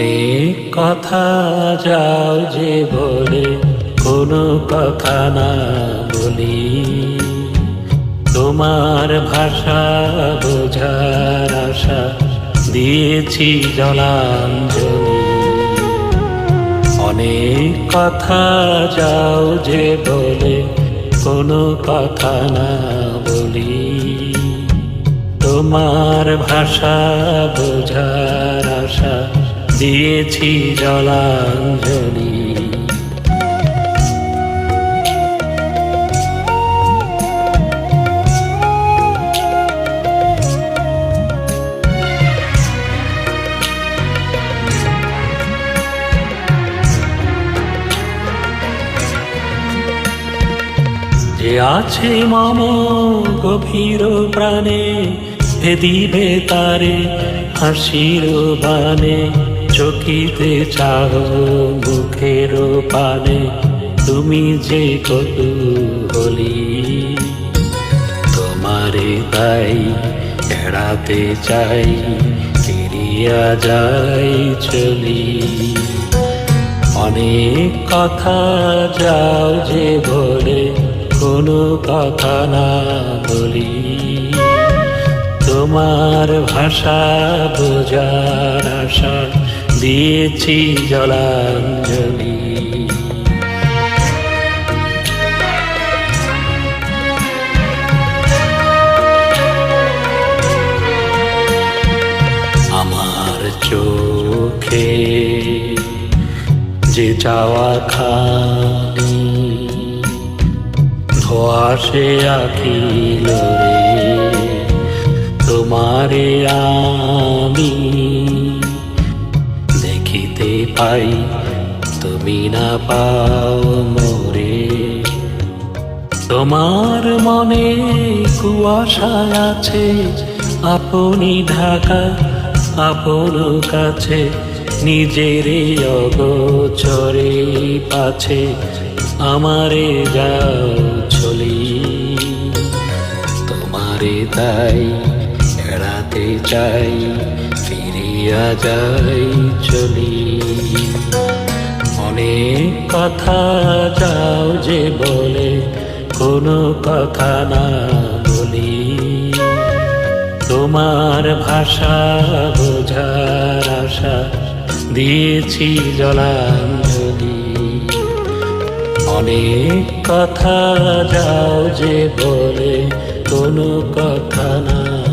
অনেক কথা যাও যে বলে কোনো কথা না বলি। তোমার ভাষা বোঝার আশা দিয়েছি জলাঞ্জলি। অনেক কথা যাও যে বলে কোনো কথা না বলি। তোমার ভাষা আশা দিয়েছি জলাঞ্জলি। যে আছে মাম গভীর প্রাণে এ দিবে তারে হাসির বানে। চকিতে চাহ মুখের পানে, তুমি যে কত হলি। তোমারে তাই এড়াতে চাই, ফিরিয়া যাই চলি। অনেক কথা যাও যে বলে কোনো কথা না বলি। তোমার ভাষা বোঝার আশা দিয়েছি জলাঞ্জলি। আমার চোখে যে চাওয়া খানি ধোয়াশে আখিল রে। তোমারে আমি দেখিতে পাই, তুমি না পাও মোরে। তোমার মনে কুয়াশা আছে, আপনি ঢাকা, আপন কাছে, নিজের অগোচরে পাছে, আমারে যাও চলি। তোমারে তাই চাই, ফিরিয়া যাই, চলি। অনেক কথা যাও যে বলে, কোনো কথা না বলি। তোমার ভাষা বোঝার আশা দিয়েছি জলাঞ্জলি। অনেক কথা যাও যে বলে, কোনো কথা না